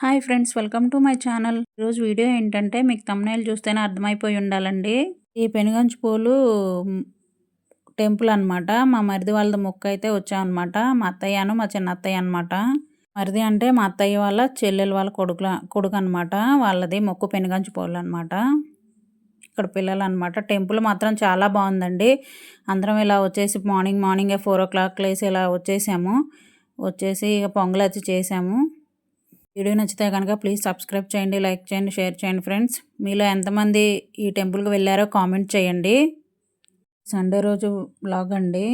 Hi friends welcome to my channel. ఈరోజు video ఏంటంటే మీకు తమ్నైల్ చూస్తేనే అర్థమైపోయి ఉండాలండి. ఈ పెనుగంచి పూలు టెంపుల్ అనమాట మా మరిది వాళ్ళ మొక్క అయితే వచ్చామన్నమాట మా అత్తయ్యను మా చిన్న అత్తయ్య అనమాట మరిది అంటే మా అత్తయ్య వాళ్ళ చెల్లెలు వాళ్ళ కొడుకుల కొడుకు అనమాట వాళ్ళది మొక్కు పెనుగంచి పూలు అనమాట ఇక్కడ పిల్లలు అనమాట టెంపుల్ మాత్రం చాలా బాగుందండి. అందరం ఇలా వచ్చేసి మార్నింగ్ మార్నింగే ఫోర్ ఓ క్లాక్ లేసి ఇలా వచ్చేసాము. వచ్చేసి ఇక పొంగలచ్చి చేసాము. వీడియో నచ్చితే కనుక ప్లీజ్ సబ్స్క్రైబ్ చేయండి లైక్ చేయండి షేర్ చేయండి ఫ్రెండ్స్ మీలో ఎంతమంది ఈ టెంపుల్కి వెళ్ళారో కామెంట్ చేయండి. సండే రోజు బ్లాగ్ అండి.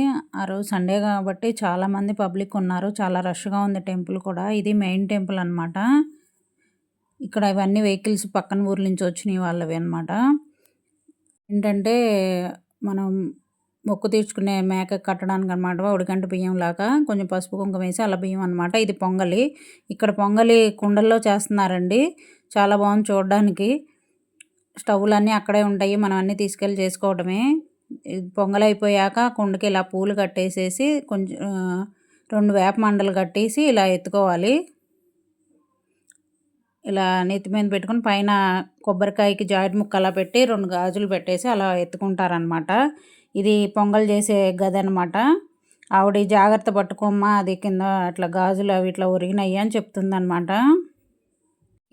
ఆ రోజు సండే కాబట్టి చాలామంది పబ్లిక్ ఉన్నారు. చాలా రష్గా ఉంది టెంపుల్ కూడా. ఇది మెయిన్ టెంపుల్ అనమాట ఇక్కడ ఇవన్నీ వెహికల్స్ పక్కన ఊర్ల నుంచి వచ్చినాయి వాళ్ళవి అనమాట ఏంటంటే మనం మొక్కు తీర్చుకునే మేక కట్టడానికి అనమాట ఉడికంటి బియ్యం లాగా కొంచెం పసుపు కుంకుమ వేసి అలా బియ్యం అనమాట ఇది పొంగలి. ఇక్కడ పొంగలి కుండల్లో చేస్తున్నారండి. చాలా బాగుంది చూడడానికి. స్టవ్లు అన్నీ అక్కడే ఉంటాయి. మనం అన్నీ తీసుకెళ్ళి చేసుకోవడమే పొంగలి అయిపోయాక కుండకి ఇలా పూలు కట్టేసేసి కొంచెం రెండు వేప మండలు కట్టేసి ఇలా ఎత్తుకోవాలి. ఇలా నెత్తి మీద పెట్టుకుని పైన కొబ్బరికాయకి జాయింట్ ముక్క అలా పెట్టి రెండు గాజులు పెట్టేసి అలా ఎత్తుకుంటారనమాట ఇది పొంగల్ చేసే గది అనమాట ఆవిడ జాగ్రత్త పట్టుకోమ్మా అది కింద అట్లా గాజులు అవి ఇట్లా ఒరిగినాయి అని చెప్తుంది అనమాట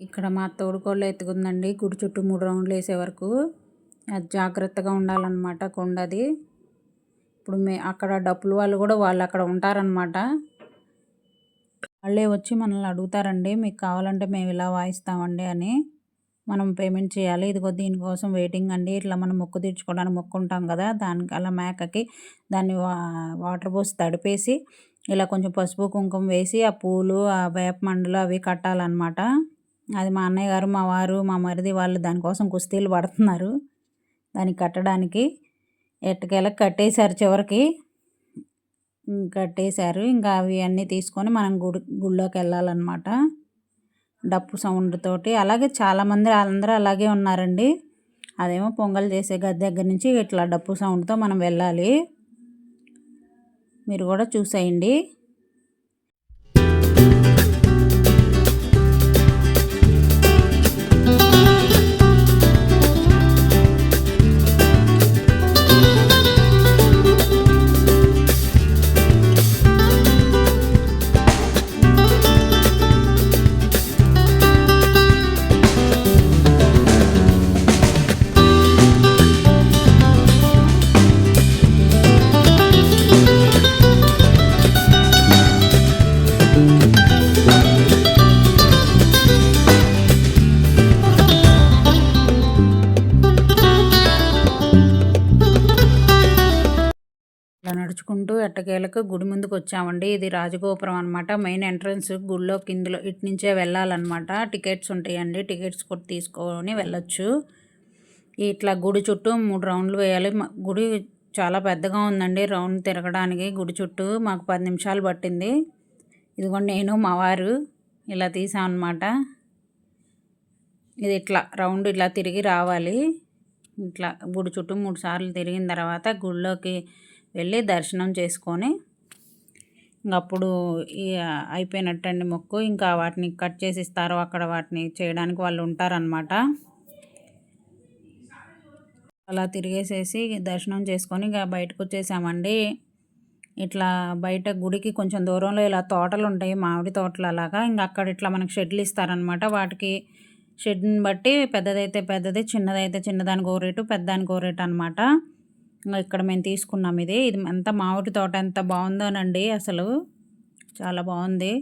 ఇక్కడ మా తోడుకోళ్ళు ఎత్తుకుందండి గుడి చుట్టూ మూడు రౌండ్లు వేసే వరకు. అది జాగ్రత్తగా ఉండాలన్నమాట కొండది. ఇప్పుడు మే అక్కడ డప్పులు వాళ్ళు కూడా వాళ్ళు అక్కడ ఉంటారనమాట వాళ్ళే వచ్చి మనల్ని అడుగుతారండి మీకు కావాలంటే మేము ఇలా వాయిస్తామండి అని. మనం పేమెంట్ చేయాలి. ఇదిగో దీనికోసం వెయిటింగ్ అండి. ఇట్లా మనం మొక్కు తీర్చుకోవడానికి మొక్కుంటాం కదా. దానికి అలా మేకకి దాన్ని వాటర్ పోసి తడిపేసి ఇలా కొంచెం పసుపు కుంకుమ వేసి ఆ పూలు ఆ వేప మండలు అవి కట్టాలన్నమాట. అది మా అన్నయ్య గారు మా వారు మా మరిది వాళ్ళు దానికోసం కుస్తీలు పడుతున్నారు. దానికి కట్టడానికి ఎట్టకెలా కట్టేశారు చివరికి. కట్టేశారు. ఇంకా అవి అన్నీ తీసుకొని మనం గుడి గుళ్ళోకి వెళ్ళాలన్నమాట. డప్పు సౌండ్ తోటి. అలాగే చాలామంది అందరూ అలాగే ఉన్నారండి. అదేమో పొంగల్ చేసే గది దగ్గర నుంచి ఇట్లా డప్పు సౌండ్తో మనం వెళ్ళాలి. మీరు కూడా చూసేయండి. నడుచుకుంటూ ఎట్టకేలకు గుడి ముందుకు వచ్చామండి. ఇది రాజగోపురం అనమాట మెయిన్ ఎంట్రన్స్ గుడిలో కిందలో ఇటు నుంచే వెళ్ళాలన్నమాట. టికెట్స్ ఉంటాయండి. టికెట్స్ కూడా తీసుకొని వెళ్ళొచ్చు. ఇట్లా గుడి చుట్టూ మూడు రౌండ్లు వేయాలి. గుడి చాలా పెద్దగా ఉందండి. రౌండ్ తిరగడానికి గుడి చుట్టూ మాకు పది నిమిషాలు పట్టింది. ఇదిగోండి నేను మా వారు ఇలా తీసామన్నమాట ఇది ఇట్లా రౌండ్ ఇట్లా తిరిగి రావాలి. ఇట్లా గుడి చుట్టూ మూడు సార్లు తిరిగిన తర్వాత గుడిలోకి వెళ్ళి దర్శనం చేసుకొని అప్పుడు అయిపోయినట్టండి మొక్కు. ఇంకా వాటిని కట్ చేసి ఇస్తారు. అక్కడ వాటిని చేయడానికి వాళ్ళు ఉంటారనమాట అలా తిరిగేసేసి దర్శనం చేసుకొని ఇక బయటకు వచ్చేసామండి. ఇట్లా బయట గుడికి కొంచెం దూరంలో ఇలా తోటలు ఉంటాయి. మామిడి తోటలు అలాగా. ఇంకా అక్కడ ఇట్లా మనకి షెడ్లు ఇస్తారనమాట వాటికి షెడ్ని బట్టి పెద్దదైతే పెద్దది చిన్నదైతే చిన్నదానికి ఓ రేటు పెద్దదానికి ఓ రేటు అనమాట ఇక్కడ మేము తీసుకున్నాం ఇది. ఇది ఎంత మామిడి తోట ఎంత బాగుందోనండి అసలు. చాలా బాగుంది.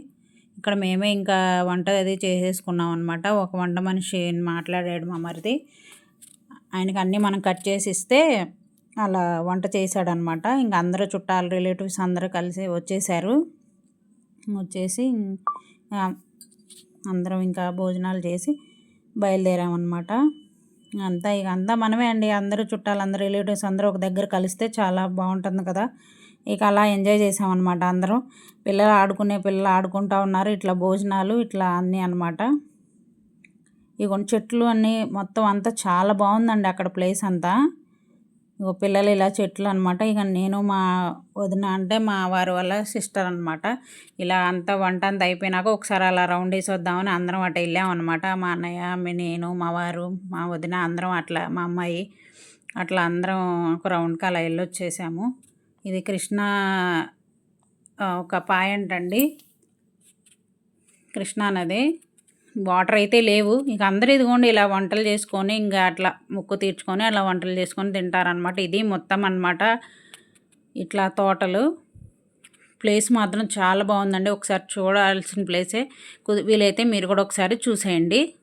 ఇక్కడ మేమే ఇంకా వంట అది చేసేసుకున్నాం అనమాట ఒక వంట మనిషి మాట్లాడాడు మా మరిది. ఆయనకి అన్నీ మనం కట్ చేసి ఇస్తే అలా వంట చేశాడనమాట ఇంకా అందరూ చుట్టాలు రిలేటివ్స్ అందరూ కలిసి వచ్చేసారు. వచ్చేసి అందరం ఇంకా భోజనాలు చేసి బయలుదేరామన్నమాట. అంతా ఇక అంతా మనమే అండి. అందరూ చుట్టాలు అందరూ రిలేటివ్స్ అందరూ ఒక దగ్గర కలిస్తే చాలా బాగుంటుంది కదా. ఇక అలా ఎంజాయ్ చేసామన్నమాట అందరూ. పిల్లలు ఆడుకునే పిల్లలు ఆడుకుంటూ ఉన్నారు. ఇట్లా భోజనాలు ఇట్లా అన్నీ అనమాట ఇక చెట్లు అన్నీ మొత్తం అంతా చాలా బాగుందండి అక్కడ ప్లేస్ అంతా. ఇంకో పిల్లలు ఇలా చెట్లు అనమాట ఇక నేను మా వదిన అంటే మా వారి వాళ్ళ సిస్టర్ అనమాట ఇలా అంతా వంట అంతా అయిపోయినాక ఒకసారి అలా రౌండ్ వేసి వద్దామని అందరం అటు వెళ్ళామన్నమాట మా అన్నయ్య మీ నేను మా వారు మా వదిన అందరం అట్లా మా అమ్మాయి అట్లా అందరం ఒక రౌండ్కి అలా వెళ్ళొచ్చేసాము. ఇది కృష్ణ ఒక పాయింట్ అండి. కృష్ణానది వాటర్ అయితే లేవు. ఇంక అందరూ ఇదిగోండి ఇలా వంటలు చేసుకొని ఇంకా అట్లా ముక్కు తీర్చుకొని అలా వంటలు చేసుకొని తింటారనమాట ఇది మొత్తం అన్నమాట ఇట్లా తోటలు. ప్లేస్ మాత్రం చాలా బాగుందండి. ఒకసారి చూడాల్సిన ప్లేసే. కుది- వీలైతే మీరు కూడా ఒకసారి చూసేయండి.